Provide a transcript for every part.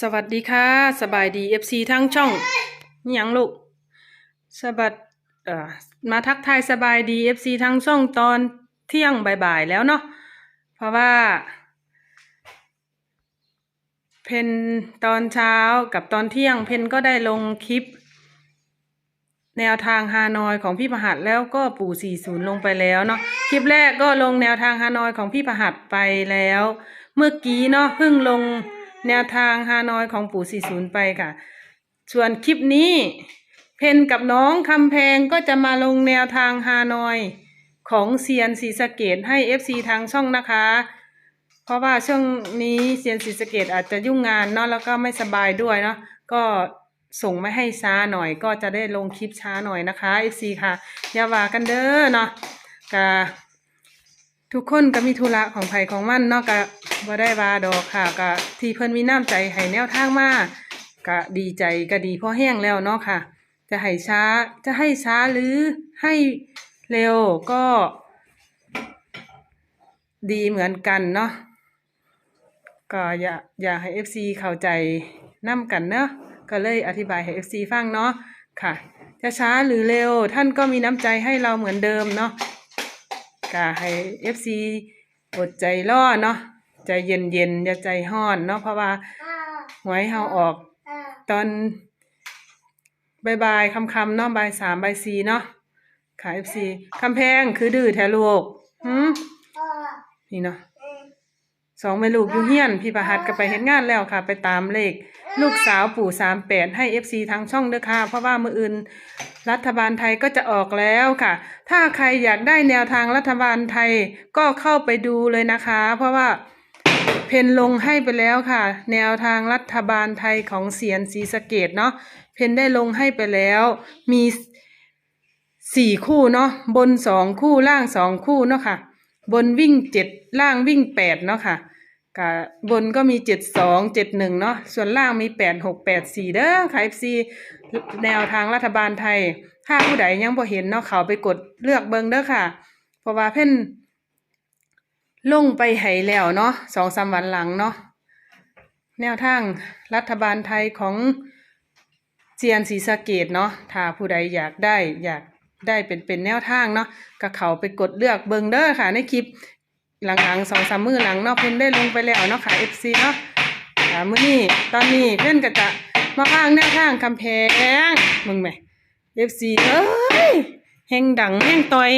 สวัสดีค่ะ สบายดี FC ทั้งช่องนี่ยังลูกสบัดเอ่อมาทักทายสบายดี FC ทั้งช่องตอนเที่ยงบ่ายๆแล้วเนาะเพราะว่า เพนตอนเช้ากับตอนเที่ยง เพนก็ได้ลงคลิป แนวทางฮานอยของพี่ประหัดแล้วก็ปู่40ลงไปแล้วเนาะคลิปแรกก็ลงแนวทางฮานอยของพี่ประหัดไปแล้ว เมื่อกี้เนาะเพิ่งลง แนวทางฮานอยของปู่ 40 ไปค่ะ ส่วนคลิปนี้ เพนกับน้องคำแพงก็จะมาลงแนวทางฮานอยของเซียนศรีสะเกดให้ FC ทางช่องนะคะ เพราะว่าช่วงนี้เซียนศรีสะเกดอาจจะยุ่งงานเนาะแล้วก็ไม่สบายด้วยเนาะก็ส่งไม่ให้ช้าหน่อยก็จะได้ลงคลิปช้าหน่อยนะคะ FC ค่ะ อย่าว่ากันเด้อเนาะกะ ทุกคนก็มีธุระของไผของมันเนาะกะบ่ได้ว่าดอกค่ะกะที่เพิ่นมีน้ำใจให้แนวทางมากกะดีใจก็ดีพอแห้งแล้วเนาะค่ะ จะให้ช้าจะให้ช้าหรือให้เร็วก็ ดีเหมือนกันเนาะก็อยากอยากให้ FC เข้าใจนํกันเนาะก็เลยอธิบายให้ FC ฟังเนาะค่ะ จะช้าหรือเร็วท่านก็มีน้ำใจให้เราเหมือนเดิมเนาะ ก็ให้ FC อดใจรอเนาะใจเย็นเย็นๆอย่าใจห้อนเนาะเพราะว่าหวยเฮาออกตอนบายบายคำคำเนาะบายสามบายสี่เนาะค่ะ FC คำแพงคือดื้อแท้ลูกหืมนี่เนาะสองแม่ลูกอยู่เฮียน พี่ประหัดก็ไปเฮ็ดงานแล้วค่ะ ไปตามเลข ลูกสาวปู่สามแปดให้เอฟซีทางช่องเด้อค่ะ เพราะว่ามืออื่น รัฐบาลไทยก็จะออกแล้วค่ะ ถ้าใครอยากได้แนวทางรัฐบาลไทยก็เข้าไปดูเลยนะคะ เพราะว่าเพนลงให้ไปแล้วค่ะ แนวทางรัฐบาลไทยของเสียนศรีสเกดเนาะเพนได้ลงให้ไปแล้ว มีสี่คู่เนาะบนสองคู่ล่างสองคู่เนาะค่ะ บนวิ่งเจ็ดล่างวิ่งแปดเนาะค่ะกะบนก็มีเจ็ดสองเจ็ดหนึ่งเนาะส่วนล่างมีแปดหกแปดสี่เด้อค่ะ FC แนวทางรัฐบาลไทย ถ้าผู้ใดยังบ่เห็นเนาะเขาไปกดเลือกเบิ่งเด้อค่ะ เพราะว่าเพิ่นลงไปให้แล้วเนาะสองสามวันหลังเนาะแนวทางรัฐบาลไทยของเจียนศรีสะเกดเนาะถ้าผู้ใดอยากได้อยากได้เป็นเป็นแนวทางเนาะก็เขาไปกดเลือกเบิงเด้อค่ะ ในคลิปหลังๆสองสามมือหลังเนาะเพิ่นได้ลงไปแล้วเนาะค่ะ FC เนาะอ่ามื้อนี้ตอนนี้เพิ่นก็จะ มาอ้างแนวทางคำแพงมึงแหม FC เอ้ยแห่งดังแห่งต่อย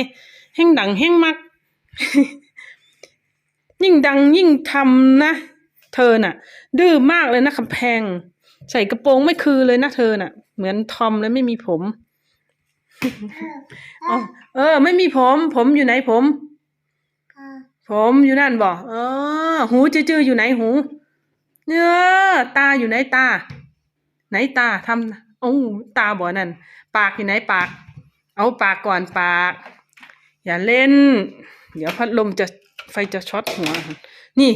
แห่งดังแห่งมัก ยิ่งดังยิ่งทำนะ เธอน่ะ ดื้อมากเลยนะคำแพง ใส่กระโปรงไม่คือเลยนะเธอน่ะ เหมือนทอมเลยไม่มีผมอ๋อเออ ไม่มีผม ผมอยู่ไหนผม ผมอยู่นั่นบ่เออ หูจื้อๆอยู่ไหนหู เนื้อตาอยู่ไหนตาไห นตาทำโอ้ตาบ่นั่นปากอยู่ไหนปาก เอาปากก่อนปาก อย่าเล่น เดี๋ยวพัดลมจะไฟจะช็อตหัว นี่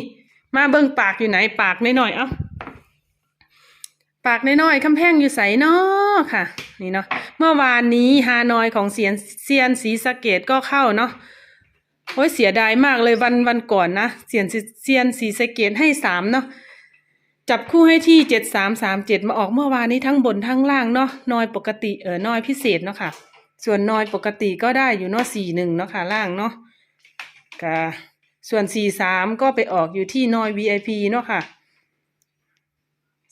มาเบิ่งปากอยู่ไหนปากน้อยๆเอ้าปากน้อยๆคำแพงอยู่ใสเนาะค่ะ นี่เนาะเมื่อวานนี้ฮานอยของเซียนเซียนศรีสะเกดก็เข้าเนาะโอ้ยเสียดายมากเลยวันวันก่อนนะเซียนเซียนสีสะเกตให้สามเนาะ จับคู่ให้ที่เจ็ดสามสามเจ็ดมาออกเมื่อวานนี้ทั้งบนทั้งล่างเนาะนอยปกติเออนอยพิเศษเนาะค่ะ ส่วนนอยปกติก็ได้อยู่เนาะสี่หนึ่งเนาะค่ะล่างเนาะกะส่วนสี่สามก็ไปออกอยู่ที่นอย VIP เนาะค่ะ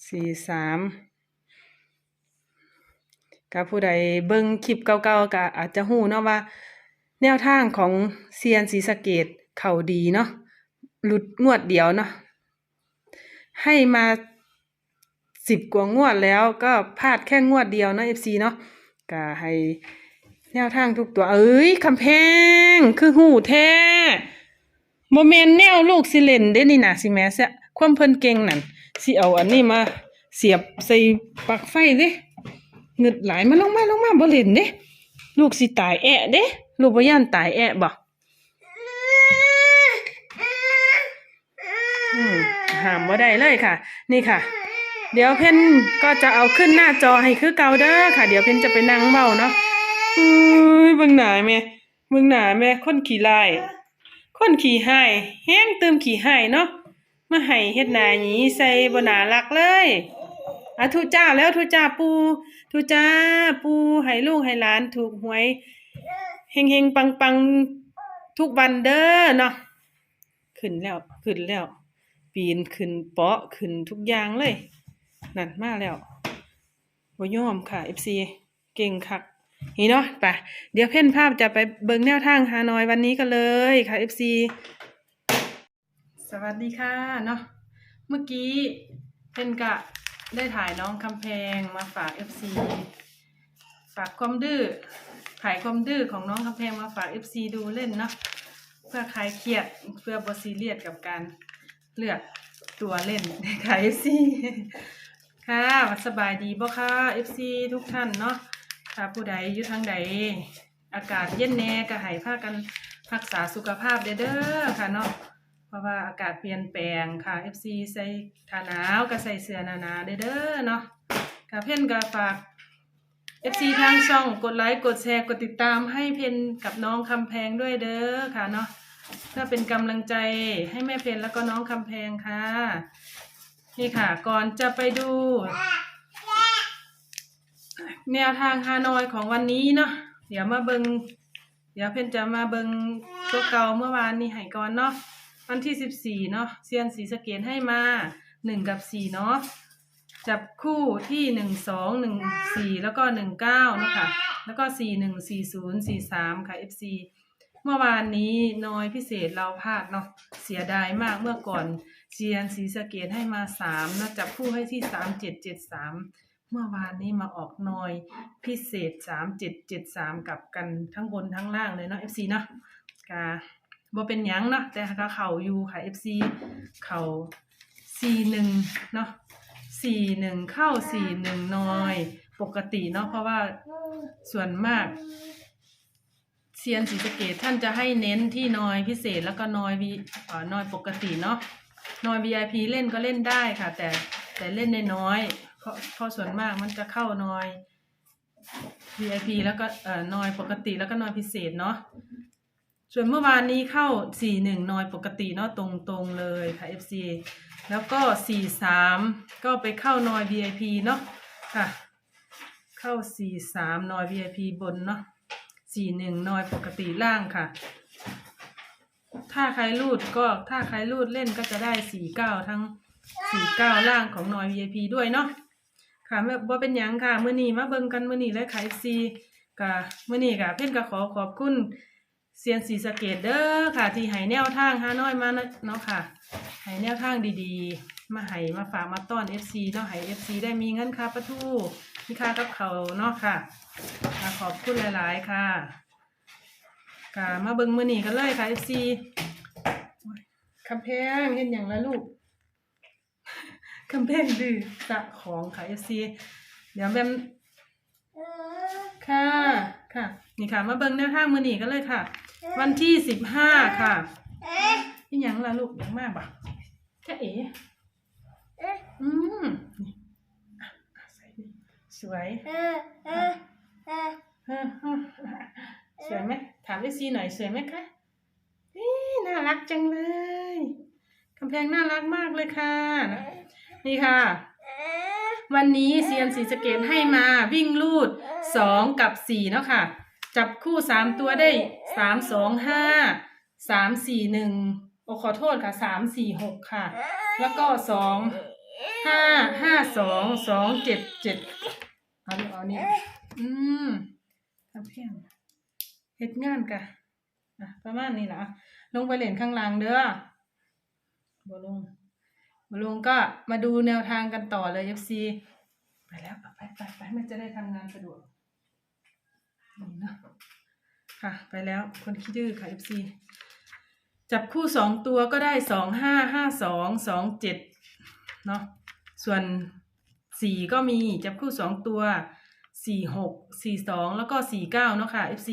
สี่สามกับผู้ใดเบิ่งคลิปเก่าๆก็อาจจะหู้เนาะว่า แนวทางของเซียนศรีสะเกดเข่าดีเนาะหลุดงวดเดียวเนาะ ให้มาสิบกว่างวดแล้วก็พลาดแค่งวดเดียวเนาะเอฟซีเนาะก็ให้แนวทางทุกตัว เอ้ยคำแพง คือหูแท้โมเมนแนวลูกสิเลนเด้นี่นะสิแม่เสียความเพิ่นเก่งนั่นสิเอาอันนี้มาเสียบใส่ปลั๊กไฟเด้เงึดหลายมาลงมาลงมาบ่เล่นเด้ลูกสิตายแอะเด้ลูกบ่ย่านตายแอะบ่อืม ห้ามบ่ได้เลยค่ะ นี่ค่ะ เดี๋ยวเพ่นก็จะเอาขึ้นหน้าจอให้คือเก่าเด้อค่ะ เดี๋ยวเพ่นจะไปนั่งเมาเนาะอุ้ยเบิ่งหนาแม่เบิ่งหนาแม่คนขี้ลายคนขี้หายแห้งเติมขี้หายเนาะมาให้เฮ็ดหนาหยีใส่บนารักเลยอะทุจ้าแล้วทุจ้าปูทุจ้าปูให้ลูกให้หลานถูกหวยเฮงๆปังๆทุกวันเด้อเนาะขึ้นแล้ว ขึ้นแล้ว ปีนขึ้นเปาะขึ้นทุกอย่างเลย นั่นมาแล้วบ่ยอมค่ะ FC เก่งคักนี่เนาะไปเดี๋ยวเพ่นภาพจะไปเบิ่งแนวทางฮานอยวันนี้กันเลยค่ะ FC สวัสดีค่ะเนาะเมื่อกี้เพ่นกะได้ถ่ายน้องคำแพงมาฝาก FC ฝากความดื้อถ่ายความดื้อของน้องคำแพงมาฝาก FC ดูเล่นเนาะเพื่อคลายเครียดเพื่อบอซีเรียสกับการ เลือกตัวเล่นค่ะ FC ค่ะสบายดีบ่ค่ะ FC ทุกท่านเนาะถ้าผู้ใดอยู่ทางใด อากาศเย็นแน่ก็ให้พากันรักษาสุขภาพเด้อค่ะเนาะเพราะว่าอากาศเปลี่ยนแปลงค่ะ FC ใส่ถ้าหนาวก็ใส่เสื้อหนาๆเด้อเนาะกะเพ่นก็ฝาก FC ทางช่องกดไลค์กดแชร์กดติดตามให้เพนกับน้องคำแพงด้วยเด้อค่ะเนาะ เพื่อเป็นกำลังใจให้แม่เพนแล้วก็น้องคำแพงค่ะ นี่ค่ะ ก่อนจะไปดู แนวทางฮานอยของวันนี้เนาะเดี๋ยวมาเบิงเดี๋ยวเพนจะมาเบิงตัวเก่าเมื่อวานนี้ให้ก่อนเนาะวันที่สิบสี่เนาะเซียนสีสเกตให้มาหนึ่งกับสี่เนาะจับคู่ที่หนึ่งสองหนึ่งสี่แล้วก็หนึ่งเก้านะคะแล้วก็สี่หนึ่งสี่ศูนย์สี่สามค่ะ FC เมื่อวานนี้น้อยพิเศษเราพลาดเนาะเสียดายมากเมื่อก่อนเซียนสีสะเกตให้มาสามนะจับคู่ให้ที่สามเจ็ดเจ็ดสามเมื่อวานนี้มาออกน้อยพิเศษสามเจ็ดเจ็ดสามกับกันทั้งบนทั้งล่างเลยเนาะ FC เนาะกาบ่เป็นหยังเนาะแต่ก็เข่าอยู่ค่ะ FC เข่า4-1เนาะ4-1เข้า4-1น้อย ปกติเนาะเพราะว่าส่วนมาก เซียนศรีสะเกดท่านจะให้เน้นที่น้อยพิเศษแล้วก็น้อยวีเอ่อน้อยปกติเนาะน้อย VIP เล่นก็เล่นได้ค่ะ แต่แต่เล่นได้น้อยเพราะเพราะส่วนมากมันจะเข้าน้อย VIP แล้วก็เอ่อน้อยปกติแล้วก็น้อยพิเศษเนาะส่วนเมื่อวานนี้เข้า 41 นอยปกติเนาะตรงๆเลยค่ะ FC แล้วก็ 43 ก็ไปเข้านอย VIP เนาะค่ะ เข้า 43 นอย VIP บนเนาะ 41นอยปกติล่างค่ะ ถ้าใครรูดก็ถ้าใครรูดเล่นก็จะได้49ทั้ง49ล่างของนอย VIP ด้วยเนาะค่ะไม่บ่เป็นยังค่ะมื้อนี้มาเบิ่งกันมื้อนี้เลยค่ะ FC ก็มื้อนี้ก็เพิ่อนก็ขอขอบคุณเซียนสีสะเกตเด้อค่ะ ที่ให้แนวทางฮาน้อยมาเนาะค่ะให้แนวทางดีๆ มาให้มาฝากมาต้อน FC เนาะให้ FC ได้มีเงินค่าประทูมีค่ากับเขาวเนาะค่ะค่ะขอบคุณหลาย ๆ ค่ะค่ะมาเบิ่งมือนีกันเลยค่ะ FC โอ้ยคำแพงเห็นอย่างละลูกคำแพงดื้อสะของค่ะ FC เดี๋ยวแบมค่ะค่ะ นี่ค่ะ มาเบิ่งแนวทางมือหนีกันเลยค่ะ วันที่สิบห้าค่ะนี่ยังล่ะลูกยังมากปะแค่เอ๋ อืมนี่อะอะใส่นี่สวยสวยไหมถามไอซีหน่อยสวยไหมคะนี่น่ารักจังเลยกำแพงน่ารักมากเลยค่ะ นี่ค่ะ วันนี้เซียนสีสะเกตให้มาวิ่งลูดสองกับสี่เนาะค่ะ จับคู่สามตัวได้สามสองห้าสามสี่หนึ่งโอขอโทษค่ะสามสี่หกค่ะ แล้วก็สอง ห้าห้าสองสองเจ็ดเจ็ดเอานี่เอานี่อืมทำเพียงเฮ็ดงานกะอะประมาณนี้ล่ะลงไปเล่นข้างล่างเด้อบ่ลงมาลุงก็มาดูแนวทางกันต่อเลย FC ไปแล้วไปไปไปมันจะได้ทำงานสะดวกนี่เนาะค่ะ ไปแล้วคนขี้ดื้อค่ะ FC จับคู่สองตัวก็ได้สองห้าห้าสองสองเจ็ด เนาะส่วนสี่ก็มีจับคู่สองตัวสี่หกสี่สองแล้วก็สี่เก้าเนาะค่ะ FC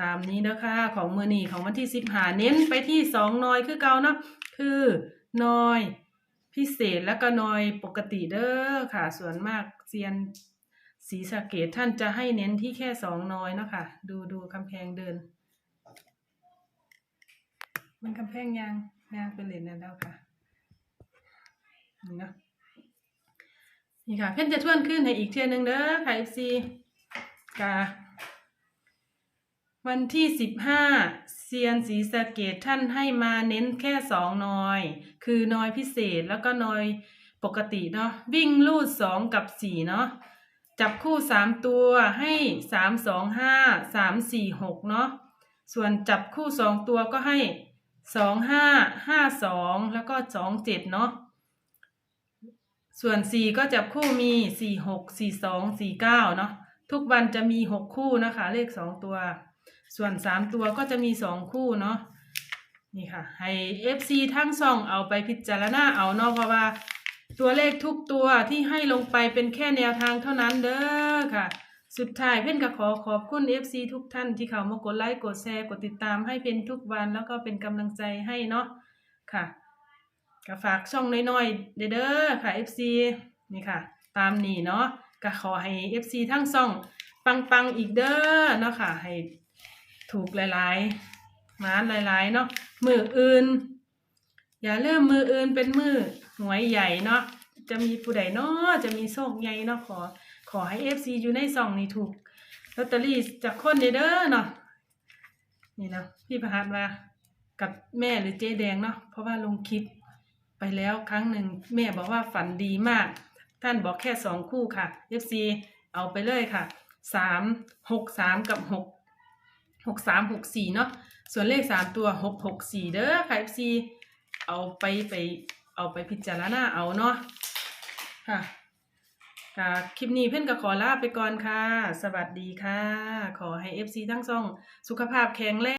ตามนี้เด้อค่ะของมือนีของวันที่สิบหาเน้นไปที่สองนอยคือเก่าเนาะคือนอยพิเศษแล้วก็นอยปกติเด้อค่ะ ส่วนมากเซียนสีสะเกตท่านจะให้เน้นที่แค่สองนอยเนาะค่ะ ดูดูกำแพงเดิน มันกำแพงยางยางเป็นเหรียญนั่นแล้วค่ะ นี่เนาะนี่ค่ะ เพ่นจะทวนขึ้นให้อีกเทื่อนึงเด้อค่ะ FC กาวันที่สิบห้าเซียนสีสะเกตท่านให้มาเน้นแค่สองนอย คือนอยพิเศษแล้วก็นอยปกติเนาะวิ่งลูดสองกับสี่เนาะจับคู่สามตัวให้สามสองห้าสามสี่หกเนาะส่วนจับคู่สองตัวก็ให้สองห้าห้าสองแล้วก็สองเจ็ดเนาะ ส่วนสี่ก็จับคู่มีสี่หกสี่สองสี่เก้าเนาะทุกวันจะมีหกคู่นะคะ เลขสองตัว ส่วนสามตัวก็จะมีสองคู่เนาะนี่ค่ะ ให้ FC ทั้งสองเอาไปพิจารณาเอาเนาะเพราะว่า ตัวเลขทุกตัวที่ให้ลงไปเป็นแค่แนวทางเท่านั้นเด้อค่ะ สุดท้ายเพื่อนก็ขอขอบคุณ FC ทุกท่านที่เข้ามากดไลค์กดแชร์กดติดตามให้เป็นทุกวันแล้วก็เป็นกำลังใจให้เนาะค่ะ ก็ฝากช่องน้อยๆ เด้อค่ะ FC นี่ค่ะ ตามนี้เนาะก็ขอให้ FC ทั้งช่อง ปังๆ อีกเด้อเนาะค่ะ ให้ถูกหลายๆมานหลายๆ เนาะมืออื่น อย่าเริ่มมืออื่นเป็นมือหวยใหญ่เนาะจะมีผู้ใดเนาะจะมีโชคใหญ่เนาะขอ ขอให้เอฟซีอยู่ในซองนี้ถูกลอตเตอรี่จากคนเด้อเนาะนี่เนาะพี่ประหัสมากับแม่หรือเจ๊แดงเนาะเพราะว่าลงคลิป ไปแล้วครั้งหนึ่งแม่บอกว่าฝันดีมาก ท่านบอกแค่สองคู่ค่ะ FC เอาไปเลยค่ะสามหกสามกับหกหกสามหกสี่เนาะส่วนเลขสามตัวหกหกสี่เด้อค่ะ FC เอาไปไปเอาไปพิจารณาเอาเนาะค่ะค่ะคลิปนี้เพื่อนก็ขอลาไปก่อนค่ะ สวัสดีค่ะ ขอให้ FC ทั้งสอง สุขภาพแข็งแรง